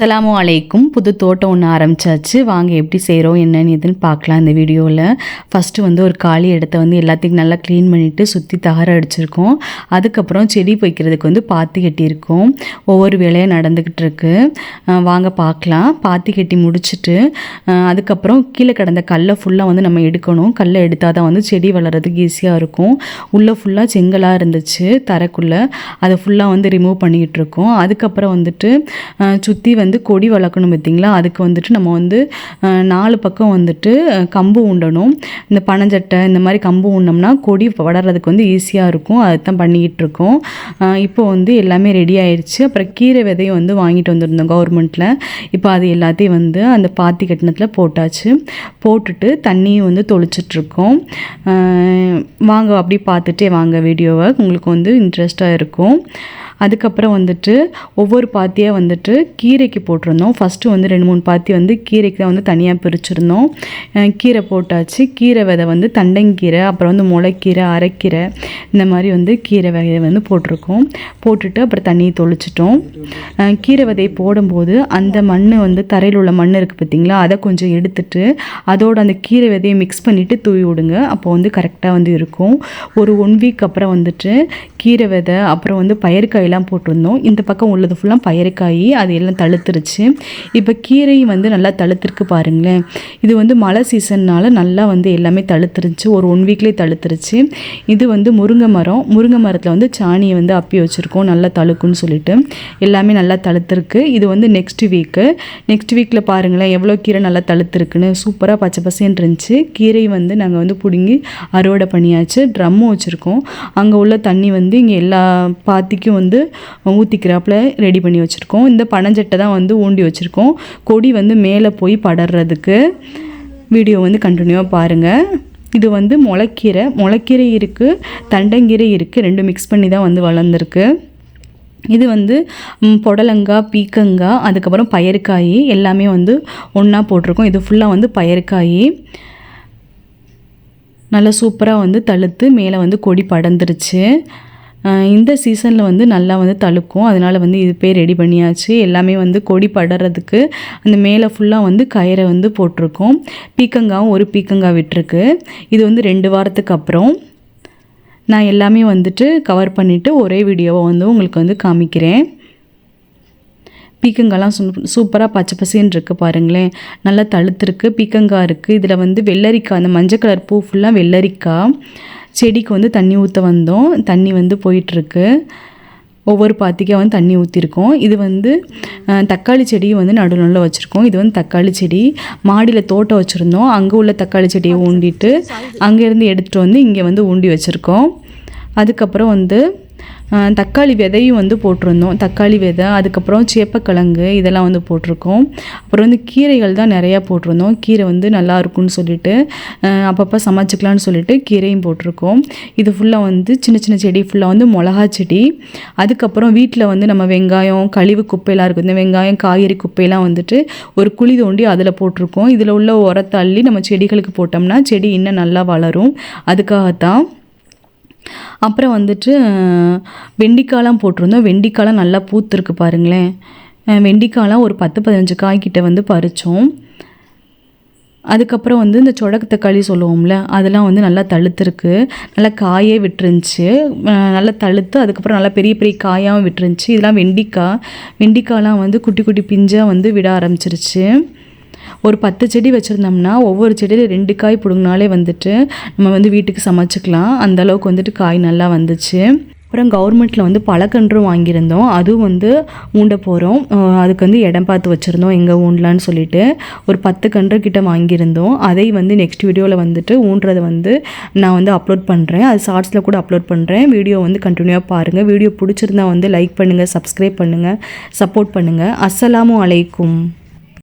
அஸ்ஸலாமு அலைக்கும். புது தோட்டம் ஒன்று ஆரம்பிச்சாச்சு. வாங்க எப்படி செய்கிறோம் என்னன்னு எதுன்னு பார்க்கலாம் இந்த வீடியோவில் ஃபஸ்ட்டு வந்து ஒரு காலி இடத்த வந்து எல்லாத்தையும் நல்லா க்ளீன் பண்ணிவிட்டு சுற்றி தகர அடிச்சிருக்கோம். அதுக்கப்புறம் செடி வைக்கிறதுக்கு வந்து பாத்தி கட்டியிருக்கோம். ஒவ்வொரு வேலையாக நடந்துக்கிட்டு இருக்கு. வாங்க பார்க்கலாம். பாத்தி கட்டி முடிச்சுட்டு அதுக்கப்புறம் கீழே கிடந்த கல்லை ஃபுல்லாக வந்து நம்ம எடுக்கணும். கல்லை எடுத்தால் தான் வந்து செடி வளர்கிறதுக்கு ஈஸியாக இருக்கும். உள்ளே ஃபுல்லாக செங்கலாக இருந்துச்சு தரைக்குள்ளே. அதை ஃபுல்லாக வந்து ரிமூவ் பண்ணிக்கிட்டு இருக்கோம். அதுக்கப்புறம் வந்துட்டு சுற்றி வந்து கொடி வளர்க்கணும் பார்த்தீங்களா? அதுக்கு வந்துட்டு நம்ம வந்து நாலு பக்கம் வந்துட்டு கம்பு உண்டணும். இந்த பனஞ்சட்டை இந்த மாதிரி கம்பு உண்டோம்னா கொடி வளர்கிறதுக்கு வந்து ஈஸியாக இருக்கும். அதுதான் பண்ணிக்கிட்டு இருக்கோம். இப்போ வந்து எல்லாமே ரெடி ஆயிடுச்சு அப்புறம் கீரை விதையும் வந்து வாங்கிட்டு வந்திருந்தோம் கவர்மெண்ட்டில் இப்போ அது எல்லாத்தையும் வந்து அந்த பாத்தி கட்டினத்தில் போட்டாச்சு. போட்டுட்டு தண்ணியும் வந்து தொளிச்சிட்ருக்கோம் வாங்க அப்படி பார்த்துட்டே வாங்க வீடியோவை உங்களுக்கு வந்து இன்ட்ரெஸ்ட்டாக இருக்கும். அதுக்கப்புறம் வந்துட்டு ஒவ்வொரு பாத்தியாக வந்துட்டு கீரைக்கு போட்டிருந்தோம். ஃபஸ்ட்டு வந்து ரெண்டு மூணு பாத்தி வந்து கீரைக்கு தான் வந்து தனியாக பிரிச்சிருந்தோம். கீரை போட்டாச்சு. கீரை விதை வந்து தண்டங்கீரை அப்புறம் வந்து முளைக்கீரை அரைக்கீரை இந்த மாதிரி வந்து கீரை வகையை வந்து போட்டிருக்கோம். போட்டுட்டு அப்புறம் தண்ணியை தொளிச்சிட்டோம். கீரை விதையை போடும்போது அந்த மண் வந்து தரையில் உள்ள மண் இருக்குது பார்த்தீங்களா அதை கொஞ்சம் எடுத்துட்டு அதோட அந்த கீரை விதையை மிக்ஸ் பண்ணிவிட்டு தூவி விடுங்க. அப்போ வந்து கரெக்டாக வந்து இருக்கும். ஒரு ஒன் வீக் அப்புறம் வந்துட்டு கீரை விதை அப்புறம் வந்து எல்லாம் போட்டிருந்தோம். இந்த பக்கம் உள்ளது ஃபுல்லாக பயிர்க்காய் அது எல்லாம் தழுத்துருச்சு. இப்போ கீரையும் வந்து நல்லா தழுத்திருக்கு பாருங்களேன். இது வந்து மழை சீசன்னால் நல்லா வந்து எல்லாமே தழுத்துருச்சு. ஒரு ஒன் வீக்லேயே தழுத்துருச்சு. இது வந்து முருங்கை மரம். முருங்கை மரத்தில் வந்து சாணியை வந்து அப்பி வச்சுருக்கோம். நல்லா தழுக்குன்னு சொல்லிட்டு. எல்லாமே நல்லா தழுத்துருக்கு. இது வந்து நெக்ஸ்ட் வீக்கு நெக்ஸ்ட் வீக்கில் பாருங்களேன் எவ்வளோ கீரை நல்லா தழுத்துருக்குன்னு. சூப்பராக பச்சை பசேன்னு இருந்துச்சு. கீரை வந்து நாங்கள் வந்து பிடுங்கி அறுவடை பண்ணியாச்சு. ட்ரம்மும் வச்சுருக்கோம். அங்கே உள்ள தண்ணி வந்து இங்கே எல்லா பாத்திக்கும் வந்து ஊற்றிக்கிறாப்புல ரெடி பண்ணி வச்சுருக்கோம். இந்த பனஞ்சட்டை தான் வந்து ஊண்டி வச்சுருக்கோம். கொடி வந்து மேலே போய் படர்றதுக்கு வீடியோ வந்து கண்டினியூவாக பாருங்கள் இது வந்து முளைக்கீரை. முளைக்கீரை இருக்குது தண்டங்கீரை இருக்குது ரெண்டும் மிக்ஸ் பண்ணி தான் வந்து வளர்ந்துருக்கு. இது வந்து புடலங்காய் பீக்கங்காய் அதுக்கப்புறம் பயறுக்காய் எல்லாமே வந்து ஒன்றா போட்டிருக்கோம். இது ஃபுல்லாக வந்து பயற்காய் நல்லா சூப்பராக வந்து தழுத்து மேலே வந்து கொடி படர்ந்துருச்சு. இந்த சீசனில் வந்து நல்லா வந்து தழுக்கும். அதனால் வந்து இது பேர் ரெடி பண்ணியாச்சு. எல்லாமே வந்து கொடி படறதுக்கு அந்த மேலே ஃபுல்லாக வந்து கயிறை வந்து போட்டிருக்கோம். பீக்கங்காவும் ஒரு பீக்கங்காய் விட்டுருக்கு. இது வந்து ரெண்டு வாரத்துக்கு அப்புறம். நான் எல்லாமே வந்துட்டு கவர் பண்ணிவிட்டு ஒரே வீடியோவை வந்து உங்களுக்கு வந்து காமிக்கிறேன். பீக்கங்காலாம் சூ சூப்பராக பச்சை பசேன்னு இருக்குது பாருங்களேன். நல்லா தழுத்துருக்கு பீக்கங்காய் இருக்குது இதில் வந்து வெள்ளரிக்காய் அந்த மஞ்சள் கலர் பூ ஃபுல்லாக வெள்ளரிக்காய். செடிக்கு வந்து தண்ணி ஊற்ற வந்தோம். தண்ணி வந்து போயிட்டுருக்கு. ஒவ்வொரு பாத்திக்காக வந்து தண்ணி ஊற்றிருக்கோம் இது வந்து தக்காளி செடியும் வந்து நடுநடுல வச்சுருக்கோம். இது வந்து தக்காளி செடி. மாடியில் தோட்டம் வச்சுருந்தோம். அங்கே உள்ள தக்காளி செடியை ஊண்டிட்டு அங்கேருந்து எடுத்துகிட்டு வந்து இங்கே வந்து ஊண்டி வச்சுருக்கோம். அதுக்கப்புறம் வந்து தக்காளி விதையும் வந்து போட்டிருந்தோம். தக்காளி விதை அதுக்கப்புறம் சேப்பக்கிழங்கு இதெல்லாம் வந்து போட்டிருக்கோம். அப்புறம் வந்து கீரைகள் தான் நிறையா போட்டிருந்தோம். கீரை வந்து நல்லா இருக்கும்னு சொல்லிட்டு அப்பப்போ சமைச்சிக்கலான்னு சொல்லிட்டு கீரையும் போட்டிருக்கோம். இது ஃபுல்லாக வந்து சின்ன சின்ன செடி ஃபுல்லாக வந்து மிளகா செடி. அதுக்கப்புறம் வீட்டில் வந்து நம்ம வெங்காயம் கழிவு குப்பையெல்லாம் இருக்கும் இந்த வெங்காயம் காய்கறி குப்பையெல்லாம் வந்துட்டு ஒரு குழி தோண்டி அதில் போட்டிருக்கோம். இதில் உள்ள உரத்தை அள்ளி நம்ம செடிகளுக்கு போட்டோம்னா செடி இன்னும் நல்லா வளரும். அதுக்காகத்தான் அப்புறம் வந்துட்டு அஹ், வெண்டிக்காய்லாம் போட்டிருந்தோம். வெண்டிக்காய்லாம் நல்லா பூத்துருக்கு பாருங்களேன். அஹ், வெண்டிக்காய்லாம் ஒரு பத்து பதினஞ்சு காய்கிட்ட வந்து பறித்தோம் அதுக்கப்புறம் வந்து இந்த சொடக்கு தக்காளி சொல்லுவோம்ல அதெல்லாம் வந்து நல்லா தழுத்துருக்கு. நல்லா காயே விட்டுருந்துச்சு. நல்லா தழுத்து அதுக்கப்புறம் நல்லா பெரிய பெரிய காயாகவும் விட்டுருந்துச்சு. இதெல்லாம் வெண்டிக்காய். வெண்டிக்காய்லாம் வந்து குட்டி குட்டி பிஞ்சாக வந்து விட ஆரம்பிச்சிருச்சு. ஒரு பத்து செடி வச்சுருந்தோம்னா ஒவ்வொரு செடியில் ரெண்டு காய் பிடுங்கினாலே வந்துட்டு நம்ம வந்து வீட்டுக்கு சமைச்சிக்கலாம். அந்த அளவுக்கு வந்துட்டு காய் நல்லா வந்துச்சு. அப்புறம் கவர்மெண்ட்டில் வந்து பழக்கன்றும் வாங்கியிருந்தோம். அதுவும் வந்து ஊண்ட போகிறோம் அதுக்கு வந்து இடம் பார்த்து வச்சுருந்தோம் எங்கே ஊண்டலான்னு சொல்லிட்டு. ஒரு பத்து கன்று கிட்ட வாங்கியிருந்தோம். அதை வந்து நெக்ஸ்ட் வீடியோவில் வந்துட்டு ஊன்றதை வந்து நான் வந்து அப்லோட் பண்ணுறேன் அது ஷார்ட்ஸில் கூட அப்லோட் பண்ணுறேன் வீடியோ வந்து கண்டினியூவாக பாருங்கள் வீடியோ பிடிச்சிருந்தா வந்து லைக் பண்ணுங்கள் சப்ஸ்கிரைப் பண்ணுங்கள் சப்போர்ட் பண்ணுங்கள் அஸ்ஸலாமு அலைக்கும்.